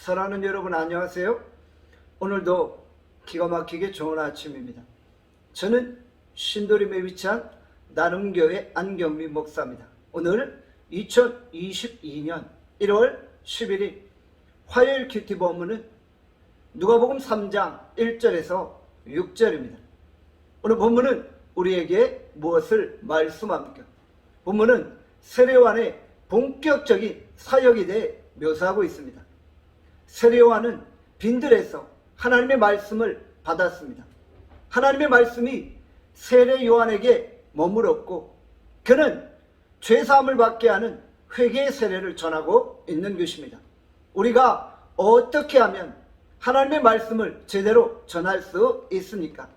사랑하는 여러분 안녕하세요. 오늘도 기가 막히게 좋은 아침입니다. 저는 신도림에 위치한 나눔교회 안경미 목사입니다. 오늘 2022년 1월 11일 화요일 큐티 본문은 누가복음 3장 1절에서 6절입니다. 오늘 본문은 우리에게 무엇을 말씀합니까? 본문은 세례요한의 본격적인 사역에 대해 묘사하고 있습니다. 세례요한은 빈들에서 하나님의 말씀을 받았습니다. 하나님의 말씀이 세례 요한에게 머물었고 그는 죄 사함을 받게 하는 회개의 세례를 전하고 있는 것입니다. 우리가 어떻게 하면 하나님의 말씀을 제대로 전할 수 있습니까?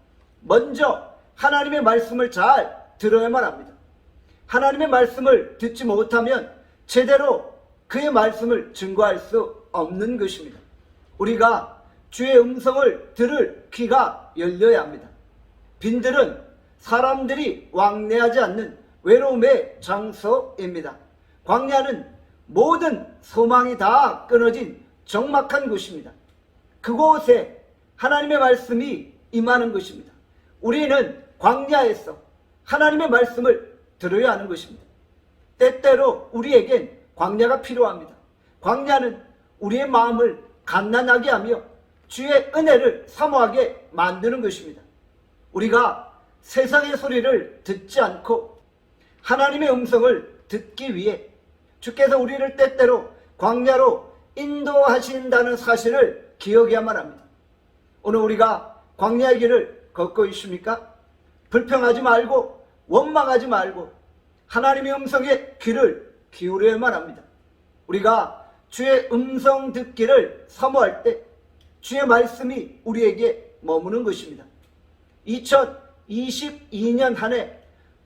먼저 하나님의 말씀을 잘 들어야만 합니다. 하나님의 말씀을 듣지 못하면 제대로 그의 말씀을 증거할 수 없는 것입니다. 우리가 주의 음성을 들을 귀가 열려야 합니다. 빈들은 사람들이 왕래하지 않는 외로움의 장소입니다. 광야는 모든 소망이 다 끊어진 적막한 곳입니다. 그곳에 하나님의 말씀이 임하는 것입니다. 우리는 광야에서 하나님의 말씀을 들어야 하는 것입니다. 때때로 우리에겐 광야가 필요합니다. 광야는 우리의 마음을 갓난하게 하며 주의 은혜를 사모하게 만드는 것입니다. 우리가 세상의 소리를 듣지 않고 하나님의 음성을 듣기 위해 주께서 우리를 때때로 광야로 인도하신다는 사실을 기억해야만 합니다. 오늘 우리가 광야의 길을 걷고 있습니까? 불평하지 말고 원망하지 말고 하나님의 음성에 귀를 기울여야만 합니다. 우리가 주의 음성 듣기를 사모할 때 주의 말씀이 우리에게 머무는 것입니다. 2022년 한 해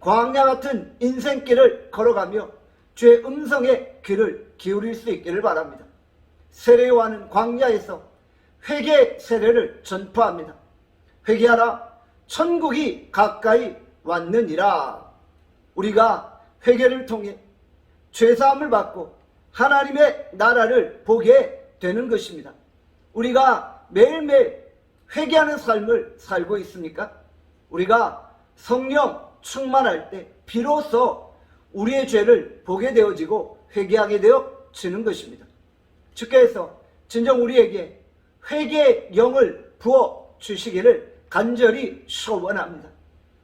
광야 같은 인생길을 걸어가며 주의 음성에 귀를 기울일 수 있기를 바랍니다. 세례요한은 광야에서 회개 세례를 전파합니다. 회개하라 천국이 가까이 왔느니라. 우리가 회개를 통해 죄 사함을 받고 하나님의 나라를 보게 되는 것입니다. 우리가 매일매일 회개하는 삶을 살고 있습니까? 우리가 성령 충만할 때 비로소 우리의 죄를 보게 되어지고 회개하게 되어지는 것입니다. 주께서 진정 우리에게 회개의 영을 부어 주시기를 간절히 소원합니다.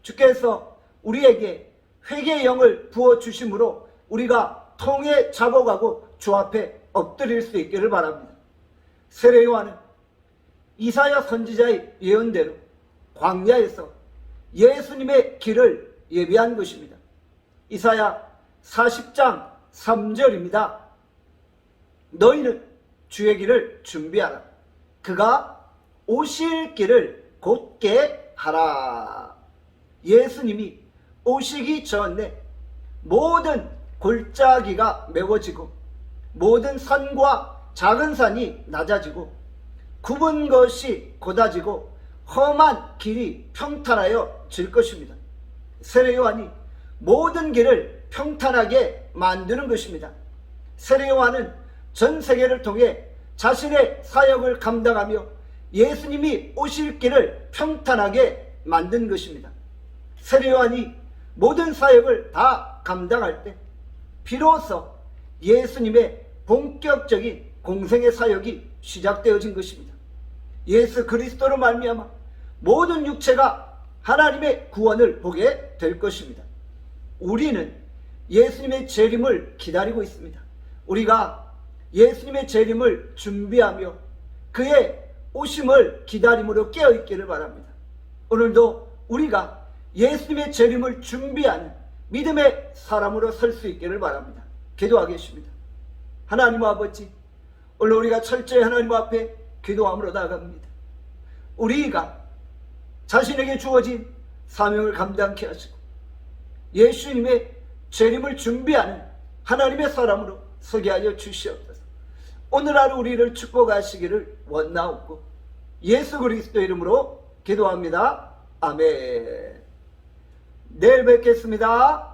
주께서 우리에게 회개의 영을 부어 주심으로 우리가 통에 잡아가고 주 앞에 엎드릴 수 있기를 바랍니다. 세례 요한은 이사야 선지자의 예언대로 광야에서 예수님의 길을 예비한 것입니다. 이사야 40장 3절입니다. 너희는 주의 길을 준비하라. 그가 오실 길을 곧게 하라. 예수님이 오시기 전에 모든 골짜기가 메워지고 모든 산과 작은 산이 낮아지고 굽은 것이 곧아지고 험한 길이 평탄하여 질 것입니다. 세례 요한이 모든 길을 평탄하게 만드는 것입니다. 세례 요한은 전 세계를 통해 자신의 사역을 감당하며 예수님이 오실 길을 평탄하게 만든 것입니다. 세례 요한이 모든 사역을 다 감당할 때 비로소 예수님의 본격적인 공생의 사역이 시작되어진 것입니다. 예수 그리스도로 말미암아 모든 육체가 하나님의 구원을 보게 될 것입니다. 우리는 예수님의 재림을 기다리고 있습니다. 우리가 예수님의 재림을 준비하며 그의 오심을 기다림으로 깨어 있기를 바랍니다. 오늘도 우리가 예수님의 재림을 준비하는 믿음의 사람으로 설 수 있기를 바랍니다. 기도하겠습니다. 하나님 아버지, 오늘 우리가 철저히 하나님 앞에 기도함으로 나아갑니다. 우리가 자신에게 주어진 사명을 감당케 하시고 예수님의 재림을 준비하는 하나님의 사람으로 서게 하여 주시옵소서. 오늘 하루 우리를 축복하시기를 원나옵고 예수 그리스도 이름으로 기도합니다. 아멘. 내일 뵙겠습니다.